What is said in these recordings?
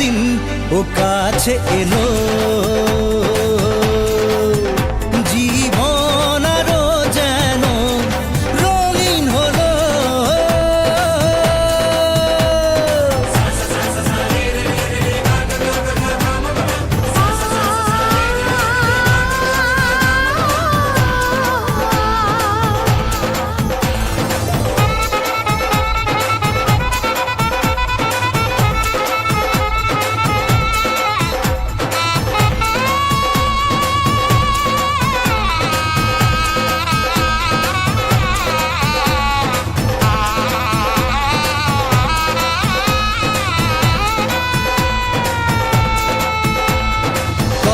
দিন ও কাছে এলো।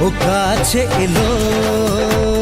ও কাছে এলো।